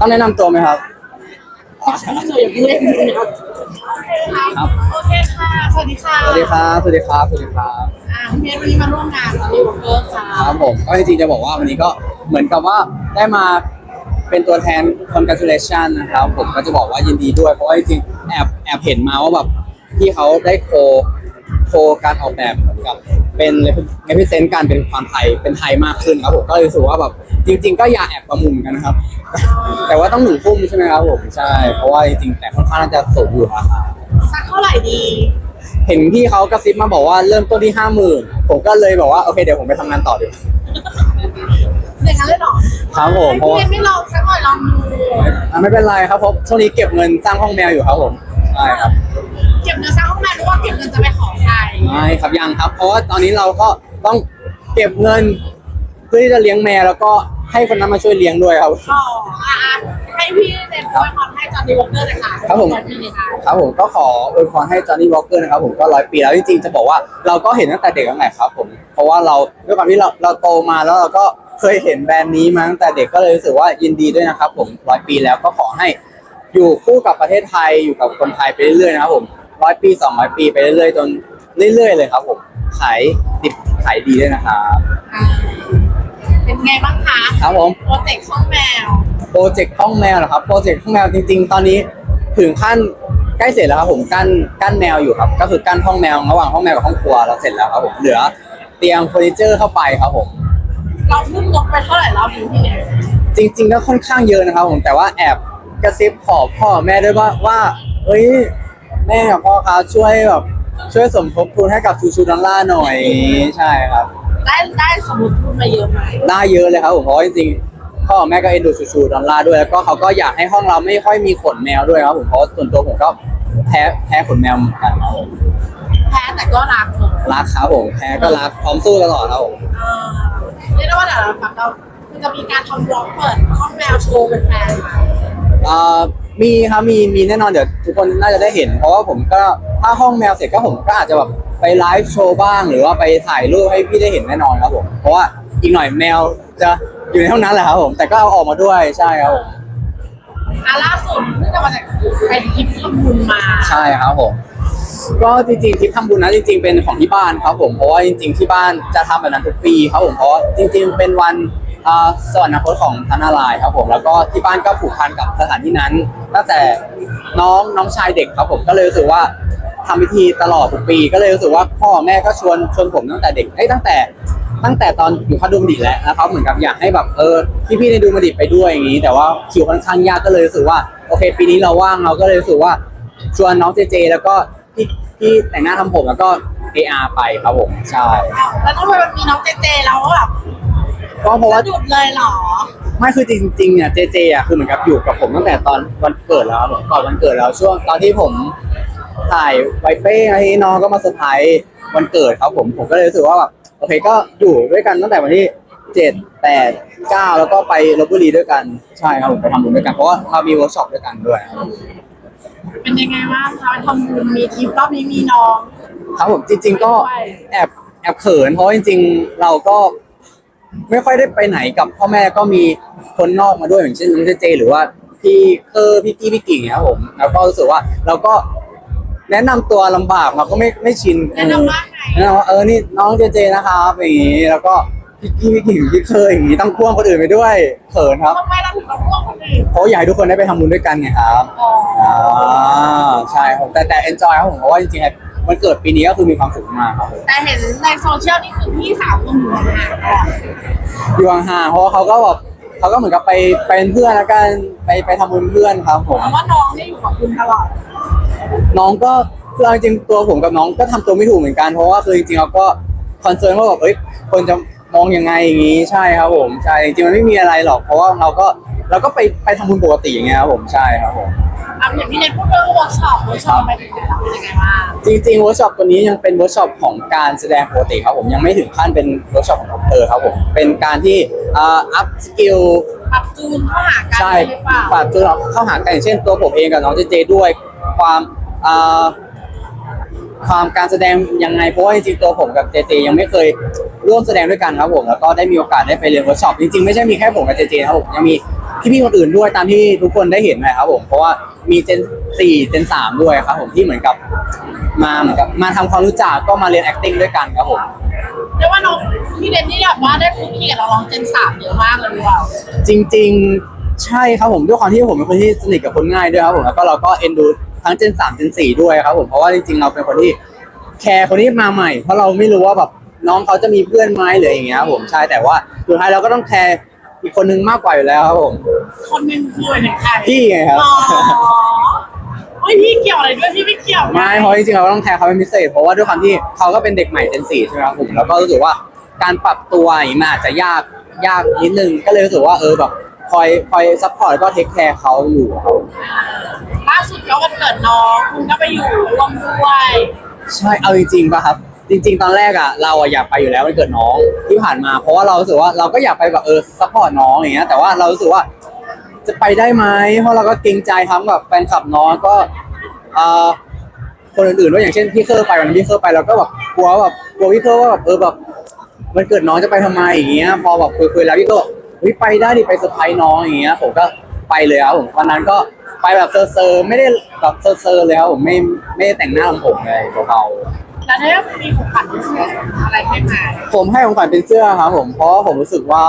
ต้องแนะนำตัวไหมครับเฉยๆอย่าเพิ่งเล่นนะครับครับโอเคค่ะ สวัสดีค่ะสวัสดีครับสวัสดีครับสวัสดีครับอ่าพี่เมย์วันนี้มาร่วมงานกับรีวอร์เกอร์ค่ะครับผมก็จริงๆจะบอกว่าวันนี้ก็เหมือนกับว่าได้มาเป็นตัวแทน congratulation นะครับผมก็จะบอกว่ายินดีด้วยเพราะว่าจริงๆแอบแอบเห็นมาว่าแบบพี่เขาได้โคโคการออกแบบ เหมือนกับเป็น represent การเป็นความไทยเป็นไทยมากขึ้นครับผมก็เลยรู้สึกว่าแบบจริง ๆ ก็อยากแอบประมุมกันนะครับ แต่ว่าต้องหนึ่งทุ่มใช่ไหมครับผมใช่เพราะว่าจริงๆแต่ค่อนข้างน่าจะสูงอยู่ราคาสักเท่าไหร่ดี เห็นพี่เขากระซิบมาบอกว่าเริ่มต้นที่ห้าหมื่นผมก็เลยบอกว่าโอเคเดี๋ยวผมไปทำงานต่อดีกว่าอย่างนั้นเลยเหรอครับผมเพราะพี่ว่าเมย์ไม่ลองสักหน่อยลองดูอะไม่เป็นไรครับเพราะช่วงนี้เก็บเงินสร้างห้องแมวอยู่ครับผมใช่ครับ ว่าเก็บเงินจะไปขอใครไม่ครับยังครับ เพราะว่าตอนนี้เราก็ต้องเก็บเงิน เพื่อที่จะเลี้ยงแมวแล้วก็ให้คนนั้นมาช่วยเลี้ยงด้วยครับ อ๋ออะให้พี่เนมด้วยความให้จอห์นรีวอร์เกอร์เลยค่ะครับผมขอพี่เลยค่ะครับผมก็ขออวยพรให้จอห์นนี่วอลเกอร์นะครับผมก็ร้อยปีแล้วจริงๆจะบอกว่าเราก็เห็นตั้งแต่เด็กตั้งแต่ครับผมเพราะว่าเราด้วยความที่เราเราโตมาแล้วเราก็เคยเห็นแบรนด์นี้มาตั้งแต่เด็กก็เลยรู้สึกว่ายินดีด้วยนะครับ ผมร้อยปีแล้วก็ขอให้ อยู่คู่กับประเทศไทยอยู่กับคนไทยไปเรื่อยๆนะครับผม ร้อยปีสองร้อยปีไปเรื่อยๆจนเรื่อยๆเลยครับผมขายดิบขายดีด้วยนะครับอ่าเป็นไงบ้างคะครับผมโปรเจกต์ช่องแมวโปรเจกต์ห้องแมวเหรอครับโปรเจกต์ห้องแมวจริง ๆ ตอนนี้ถึงขั้นใกล้เสร็จแล้วครับผมกั้นกั้นแมวอยู่ครับ ก็คือกั้นห้องแมวระหว่างห้องแมวกับห้องครัวเราเสร็จแล้วครับผมเหลือเตรียมเฟอร์นิเจอร์เข้าไปครับผม เราขึ้นงบไปเท่าไหร่รอบนี้พี่เนมจริงๆก็ค่อนข้างเยอะนะครับผมแต่ว่าแอบกระซิบขอพ่อแม่ด้วยว่าว่าเอ้ย แม่กับพ่อครับช่วยแบบช่วยสมทบทุนให้กับชูชูดอลล่าร์หน่อยใช่ครับ ได้ได้สมมติทุนมาเยอะไหมได้เยอะเลยครับผมเพราะว่าจริงๆพ่อกับแม่ก็เอ็นดูชูชูดอลล่าร์ด้วยแล้วก็เขาก็อยากให้ห้องเราไม่ค่อยมีขนแมวด้วยครับผมเพราะส่วนตัวผมก็แพ้แพ้ขนแมวเหมือนกันครับผมแพ้แต่ก็รักเนอะรักครับผมแพ้ก็รักพร้อมสู้ตลอดครับผมอ่าเรียกได้ว่าเดี๋ยวเราแบบเราคือจะมีการทำบล็อกเปิดห้องแมวโชว์เป็นแฟนๆมาอ่า มีครับมีมีแน่นอนเดี๋ยวทุกคนน่าจะได้เห็น เพราะว่าผมก็ถ้าห้องแมวเสร็จก็ผมก็อาจจะแบบไปไลฟ์โชว์บ้าง หรือว่าไปถ่ายรูปให้พี่ได้เห็นแน่นอนครับผมเพราะว่าอีกหน่อยแมวจะอยู่ในห้องนั้นแหละครับผมแต่ก็เอาออกมาด้วยใช่ครับผมอะล่าสุดเพิ่งจะมาจากไปทริปทำบุญมาใช่ครับผมก็จริงๆทริปทำบุญนะจริง ๆเป็นของที่บ้านครับผมเพราะว่าจริง ๆที่บ้านจะทำแบบนั้นทุกปีครับผมเพราะว่าจริง ๆ เป็นวัน อ่าสวรรคตของพระนารายณ์ครับผมแล้วก็ที่บ้านก็ผูกพันกับสถานที่นั้นตั้งแต่น้องน้องชายเด็กครับผมก็เลยรู้สึกว่าทำพิธีตลอดทุกปี ก็เลยรู้สึกว่าพ่อแม่ก็ชวนชวนผมตั้งแต่เด็กเอ้ยตั้งแต่ ตั้งแต่ตอนอยู่คัดดูมดิแล้วนะครับเหมือนกับอยากให้แบบเออพี่พี่ในดูมดิไปด้วยอย่างนี้ แต่ว่าคิวค่อนข้างยากก็เลยรู้สึกว่าโอเคปีนี้เราว่างเราก็เลยรู้สึกว่าชวนน้องเจเจ แล้วก็พี่พี่แต่งหน้าทำผมแล้วก็ AR ไปครับผมใช่ แล้วทำไมมันมีน้องเจเจแล้วแบบ ก็เพราะว่า สะดุดเลยเหรอ ไม่คือจริงๆเนี่ยเจเจอะคือเหมือนกับอยู่กับผมตั้งแต่ตอนวันเกิดแล้วครับผมก่อนวันเกิดแล้วช่วงตอนที่ผมถ่ายไวเป้อะไรน้องก็มาเซอร์ไพรส์วันเกิดครับผมผมก็เลยรู้สึกว่าแบบโอเคก็อยู่ด้วยกันตั้งแต่วันที่เจ็ดแปดเก้าแล้วก็ไปลบบุรีด้วยกันใช่ครับผมไปทำบุญด้วยกันเพราะว่าเรามีเวิร์กช็อปด้วยกันด้วยครับ เป็นยังไงบ้างคะไปทำบุญมีทริปรอบนี้มีน้อง ครับผมจริงๆก็แอบแอบเขินเพราะจริงๆ เราก็ ไม่ค่อยได้ไปไหนกับพ่อแม่ก็มีคนนอกมาด้วยอย่างเช่นน้องเจเจ หรือว่าพี่เคอร์พี่กี้พี่กิ่งครับผมแล้วก็รู้สึกว่าเราก็แนะนำตัวลำบากเราก็ไม่ไม่ชินแนะนำว่าไง แนะนำว่าเออนี่น้องเจเจนะครับอย่างนี้แล้วก็พี่กี้พี่กิ่งพี่เคอร์อย่างนี้ต้องพ่วงคนอื่นไปด้วยเขินครับทำไมเราถึงต้องพวกคนอื่นเพราะอยากให้ทุกคนได้ไปทำบุญด้วยกันไงครับ อ๋อ อ่าใช่ครับแต่แต่ enjoy ครับผมเพราะว่าจริงๆ มันเกิดปีนี้ก็คือมีความสุขมากครับผมแต่เห็นในโซเชียลนี่คือพี่สาวคนหนูห่างๆก่อนอยู่ห่างๆเพราะว่าเขาก็แบบเขาก็เหมือนกับไปไปเป็นเพื่อนแล้วกันไปไปทำบุญเพื่อนครับผม แต่ว่าน้องเนี่ยอยู่กับคุณตลอดน้องก็คือเอาจริงๆตัวผมกับน้องก็ทำตัวไม่ถูกเหมือนกันเพราะว่าคือจริงๆเราก็คอนเซิร์นว่าแบบเอ้ยคนจะมองยังไงอย่างนี้ใช่ครับผมใช่จริงๆมันไม่มีอะไรหรอกเพราะว่าเราก็เราก็ไปไปทำบุญปกติอย่างเงี้ยครับผมใช่ครับผม อะอย่างพี่เนทพูดเรื่องเวิร์กช็อปเวิร์กช็อปไปถึงไหนแล้วเป็นยังไงบ้างจริงๆเวิร์กช็อปตัวนี้ยังเป็นเวิร์กช็อปของการแสดงปกติครับผมยังไม่ถึงขั้นเป็นเวิร์กช็อปของดอกเตอร์ครับผมเป็นการที่อ่าอัพสกิลปรับจูนเข้าหากันใช่หรือเปล่าปรับตัวเราเข้าหากันอย่างเช่นตัวผมเองกับน้องเจเจด้วยความอ่าความการแสดงยังไงเพราะว่าจริงๆตัวผมกับเจเจยังไม่เคยร่วมแสดงด้วยกันครับผมแล้วก็ได้มีโอกาสได้ไปเรียนเวิร์กช็อปจริงๆไม่ใช่มีแค่ผมกับเจเจครับผมยังมี พี่ๆคนอื่นด้วยตามที่ทุกคนได้เห็นนะครับผมเพราะว่ามีเจน4เจน3ด้วยครับผมที่เหมือนกับมาเหมือนกับมาทำความรู้จักก็มาเรียน acting ด้วยกันครับผม เรียกว่าน้องพี่เดนนี่แบบว่าได้คุกคีกับน้องๆเจนสามเยอะมากเลยหรือเปล่าจริงๆ ใช่ครับผมด้วยความที่ผมเป็นคนที่สนิทกับคนง่ายด้วยครับผมแล้วก็เราก็เอ็นดูทั้งเจน3เจน4ด้วยครับผมเพราะว่าจริงๆเราเป็นคนที่แคร์คนที่มาใหม่ เพราะเราไม่รู้ว่าแบบน้องเขาจะมีเพื่อนไหมหรืออย่างเงี้ยครับผมใช่แต่ว่าสุดท้ายเราก็ต้องแคร์ อีกคนนึงมากกว่าอยู่แล้วครับผม คนหนึ่งคือหนึ่งใครพี่ไงครับ อ๋อเฮ้ยพี่เกี่ยวอะไรด้วยพี่ไม่เกี่ยวนะไม่เพราะจริงๆเราต้องแคร์เขาเป็นพิเศษ เพราะว่าด้วยความที่เขาก็เป็นเด็กใหม่เจน4ใช่ไหมครับผมแล้วก็รู้สึกว่าการปรับตัวอย่างนี้มันอาจจะยากยากนิดนึงก็เลยรู้สึกว่าเออแบบคอยคอยซัพพอร์ตแล้วก็เทคแคร์เขาอยู่ครับล่าสุดก็วันเกิดน้องคุณก็ไปอยู่ร่วมด้วย ใช่เอาจริงๆป่ะครับ จริง ๆ ตอนแรกอะเราอะอยากไปอยู่แล้ววันเกิดน้องที่ผ่านมา เพราะว่าเรารู้สึกว่าเราก็อยากไปแบบเออซัพพอร์ตน้องอย่างเงี้ยแต่ว่าเรารู้สึกว่าจะไปได้ไหมเพราะเราก็เกรงใจทั้งแบบแฟนคลับน้องก็เอ่อคนอื่นๆด้วยอย่างเช่นพี่เคอร์ไปวันนั้นพี่เคอร์ไปเราก็แบบกลัวแบบกลัวพี่เคอร์ว่าแบบเออแบบมันเกิดน้องจะไปทำไมอย่างเงี้ยพอแบบคุยๆแล้วพี่ก็บอกเฮ้ยไปได้ดิไปเซอร์ไพรส์น้องอย่างเงี้ยผมก็ไปเลยครับผมวันนั้นก็ไปแบบเซอร์ๆไม่ได้แบบเซอร์ๆเลยครับผมไม่ไม่ได้แต่งหน้าของผมเลยเบาๆ แล้วถ้ามีของขวัญอะไรให้มาผมให้ของขวัญเป็นเสื้อครับผมเพราะผมรู้สึกว่า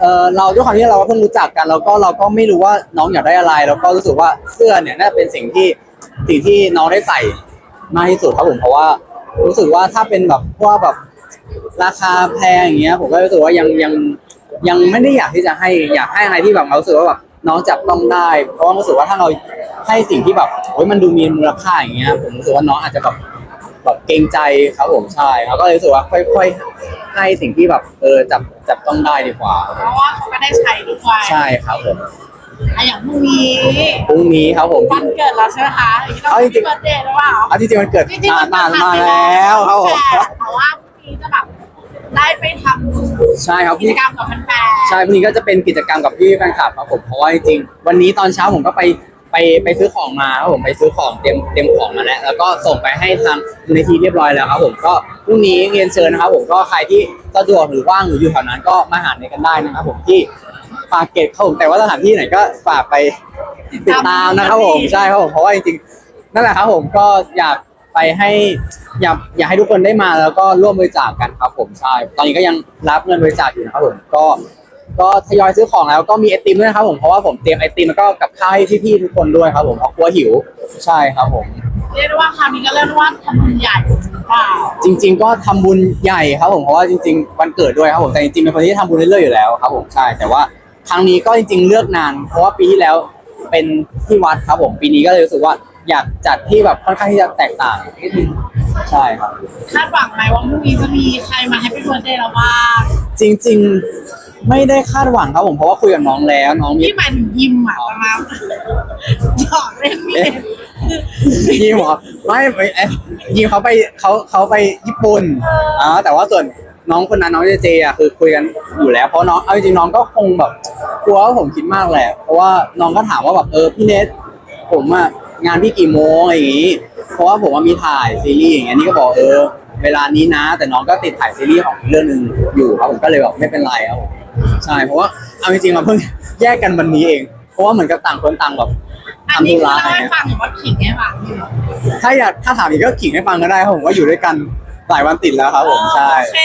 เออเราด้วยความที่เราก็เพิ่งรู้จักกัน แล้วก็เราก็ไม่รู้ว่าน้องอยากได้อะไร แล้วก็รู้สึกว่าเสื้อเนี่ยน่าจะเป็นสิ่งที่สิ่งที่น้องได้ใส่มากที่สุดครับผมเพราะว่ารู้สึกว่าถ้าเป็นแบบพวกแบบราคาแพงอย่างเงี้ย ผมก็รู้สึกว่ายังยังยังไม่ได้อยากที่จะให้อยากให้อะไรที่แบบเรารู้สึกว่าแบบน้องจับต้องได้ เพราะว่ารู้สึกว่าถ้าเราให้สิ่งที่แบบโอ้ยมันดูมีมูลค่าอย่างเงี้ยผมรู้สึกว่าน้องอาจจะแบบ เกรงใจครับผมใช่แล้วก็เลยรู้สึกว่าค่อยๆให้สิ่งที่แบบเออจับจับต้องได้ดีกว่า เพราะว่าเขาก็ได้ใช้ด้วยใช่ครับผมอะอย่างพรุ่งนี้พรุ่งนี้ครับผมวันเกิดเราใช่ไหมคะอย่างนี้เราเอาจริงๆเบิร์ดเดย์หรือเปล่าเอาจริงๆมันเกิดจริงๆนานนานผ่มาไปแล้วครับผมแต่ว่าพรุ่งนี้จะแบบได้ไปทำใช่ครับกิจกรรมกับแฟนๆใช่พรุ่งนี้ก็จะเป็นกิจกรรมกับพี่แฟนคลับครับผมเพราะว่าจริงๆวันนี้ตอนเช้าผมก็ไป ไปไปซื้อของมาครับผมไปซื้อของเตรียมเตรียมของมาแล้วแล้วก็ส่งไปให้ทางมูลนิธิเรียบร้อยแล้วครับผมก็พรุ่งนี้เรียนเชิญนะครับผมก็ใครที่สะดวกหรือว่างหรืออยู่แถวนั้นก็มาหาในกันได้นะครับผมที่ปากเกร็ดครับผมแต่ว่าสถานที่ไหนก็ฝากไปติดตามนะครับผมใช่ครับผมเพราะว่าจริงๆนั่นแหละครับผมก็อยากไปให้อยากอยากให้ทุกคนได้มาแล้วก็ร่วมบริจาคกันครับผมใช่ตอนนี้ก็ยังรับเงินบริจาคอยู่นะครับผมก็ ก็ทยอยซื้อของแล้วก็มีไอติมด้วยนะครับผมเพราะว่าผมเตรียมไอติมแล้วก็กับข้าวให้พี่ๆทุกคนด้วยครับผมเพราะกลัวหิวใช่ครับผม เรียกได้ว่าคราวนี้ก็เรียกได้ว่าทำบุญใหญ่หรือเปล่าจริง ๆ ก็ทำบุญใหญ่ครับผมเพราะว่าจริง ๆ วันเกิดด้วยครับผมแต่จริงๆเป็นคนที่ทำบุญเรื่อยๆอยู่แล้วครับผมใช่แต่ว่าครั้งนี้ก็จริง ๆ เลือกนาน เพราะว่าปีที่แล้วเป็นที่วัดครับผมปีนี้ก็เลยรู้สึกว่าอยากจัดที่แบบค่อนข้างที่จะแตกต่างนิดนึงใช่ครับ คาดหวังไหมว่าพรุ่งนี้จะมีใครมาให้เป็นเบิร์ดเดย์เราบ้างจริง ๆ ไม่ได้คาดหวังครับผมเพราะว่าคุยกับน้องแล้วน้องมีที่หมายถึงยิมอะประมาณหยอดเล่นมีดยีมเหรอไม่ไม่เอ๊ะยีมเขาไปเขาเขาไปญี่ปุ่นอ่าแต่ว่าส่วนน้องคนนั้นน้องเจเจอะคือคุยกันอยู่แล้วเพราะน้องเอาจริงๆน้องก็คงแบบกลัวว่าผมคิดมากแหละเพราะว่าน้องก็ถามว่าแบบเออพี่เนทผมอะงานพี่กี่โมงอะไรอย่างงี้ เพราะว่าผมว่ามีถ่ายซีรีส์อย่างเงี้ยนี่ก็บอกเออ เวลานี้นะ แต่น้องก็ติดถ่ายซีรีส์ของอีกเรื่องหนึ่งอยู่ครับผมก็เลยแบบไม่เป็นไรครับผม ใช่เพราะว่าเอาจริงๆเราเพิ่งแยกกันวันนี้เอง เพราะว่าเหมือนกับต่างคนต่างแบบอันทำนี้ธุคือระเล่าอะไรให้เงี้ยฟังหรือว่าขิงให้ฟังถ้าอยากถ้าถามอีกก็ขิงให้ฟังก็ได้ครับผมว่าอยู่ด้วยกันหลายวันติดแล้วครับผมใช่โอเค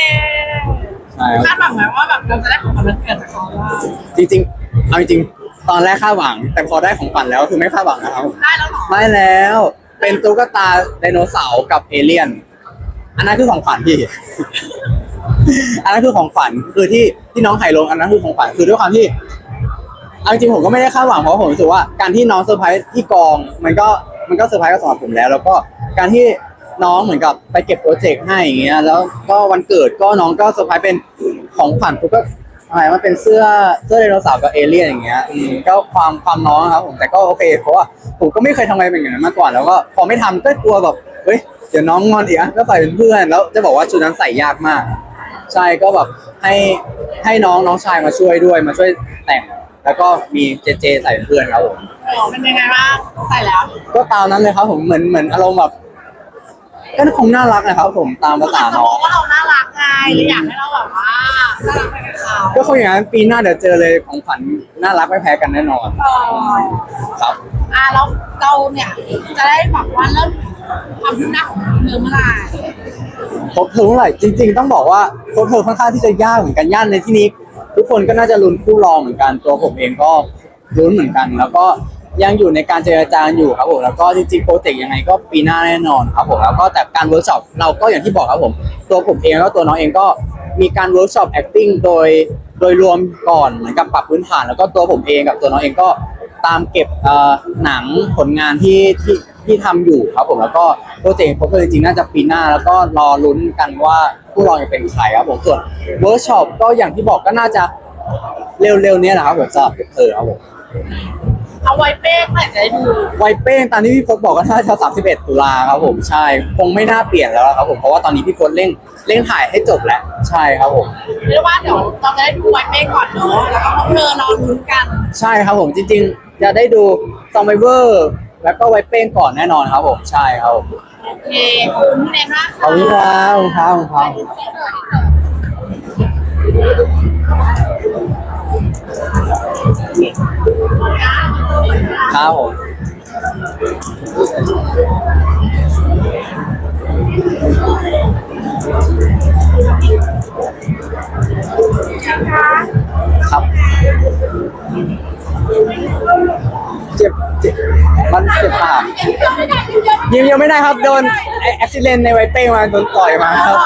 ใช่ครับคาดหวังไหมว่าแบบเราจะได้ของขวัญวันเกิดจากเขาว่าจริงๆเอาจริงๆตอนแรกคาดหวัง แต่พอได้ของขวัญแล้วคือไม่คาดหวังนะครับผมได้แล้วเหรอไม่แล้วเป็นตุ๊กตาไดโนเสาร์กับเอเลี่ยน อันนั้นคือของขวัญพี่ อันนั้นคือของขวัญคือที่ที่น้องไห่ลงอันนั้นคือของขวัญคือด้วยความที่เอาจริงผมก็ไม่ได้คาดหวังเพราะผมรู้สึกว่าการที่น้องเซอร์ไพรส์ที่กอง มันก็มันก็เซอร์ไพรส์กับสำหรับผมแล้ว แล้วก็การที่น้องเหมือนกับไปเก็บโปรเจกต์ให้อย่างเงี้ยแล้วก็วันเกิดก็น้องก็เซอร์ไพรส์เป็นของขวัญปุ๊บก็อะไรมันเป็นเสื้อเสื้อไดโนเสาร์กับเอเลี่ยนอย่างเงี้ยอืมก็ความความน้องครับผมแต่ก็โอเคเพราะว่าผมก็ไม่เคยทำอะไรเป็นอย่างนั้นมาก่อน แล้วก็พอไม่ทำก็กลัวแบบเฮ้ยเดี๋ยวน้องงอนอีกอะก็ใส่เป็นเพื่อนแล้วจะบอกว่าชุดนั้นใส่ยากมาก ใช่ก็แบบให้ให้น้องน้องชายมาช่วยด้วยมาช่วยแต่ง แล้วก็มีเจเจใส่เป็นเพื่อนครับผมโอ้เป็นยังไงบ้างใส่แล้วก็ตามนั้นเลยครับผมเหมือนเหมือนอารมณ์แบบก็คงน่ารักนะครับผมตามภาษาจะน้บออกงว่าเราน่ารักไงเลยอยากให้เราแบบว่าน่ารักไปกับเขาก็คงอย่างนั้นปีหน้าเดี๋ยวเจอเลยของขวัญน่ารักไม่แพ้กันแน่นอนเออครับอะแล้วเราเนี่ยจะได้แบบว่าเริ่มความคืบหน้าของเนื้อเมื่อไหร่ ครบเทอเท่าไหร่จริง ๆ ต้องบอกว่าครบเทอค่อนข้างที่จะยากเหมือนกันยานในที่นี้ ทุกคนก็น่าจะลุ้นคู่รองเหมือนกันตัวผมเองก็ลุ้นเหมือนกัน แล้วก็ยังอยู่ในการเจรจาอยู่ครับผมแล้วก็จริงๆโปรเจกต์ยังไงก็ปีหน้าแน่นอนครับผมแล้วก็แต่การเวิร์กช็อปเราก็อย่างที่บอกครับผมตัวผมเองแล้วก็ตัวน้องเองก็มีการเวิร์กช็อป acting โดยโดยรวมก่อนเหมือนกับปรับพื้นฐาน แล้วก็ตัวผมเองกับตัวน้องเองก็ตามเก็บเออหนังผลงานที่ที่ ที่ทำอยู่ครับผมแล้วก็โปรเจกต์ผมก็จริงๆน่าจะปีหน้า แล้วก็รอลุ้นกันว่าผู้รองจะเป็นใครครับผมส่วนเวิร์กช็อปก็อย่างที่บอกก็น่าจะเร็วๆเนี้แหละครับผมสำหรับเออครับผมเอาไว้เป้งเมื่อไหร่จะได้ดูวัยเป้งตามที่พี่พศบอกก็น่าจะ31 ตุลาครับผมใช่คงไม่น่าเปลี่ยนแล้วครับผมเพราะว่าตอนนี้พี่พศเร่งเร่งถ่ายให้จบแล้วใช่ครับผมเรียกว่าเดี๋ยวเราจะได้ดูไว้เป้งก่อนเนาะแล้วก็พวกเธอรอลุ้นกัน ใช่ครับผมจริง ๆ จะได้ดูซอมไบเวอร์ แล้วก็ไวเป้งก่อนแน่นอนครับผมใช่ครับผมโอเคขอบคุณพี่เนยมากขอบคุณครับขอบคุณครับขอบคุณครับครับผมครับ เจ็บเจ็บมันเจ็บปากยิ้มยังไม่ได้ครับโดนไอแอคซิเดนในไวเป้งมาโดนต่อยมาครับ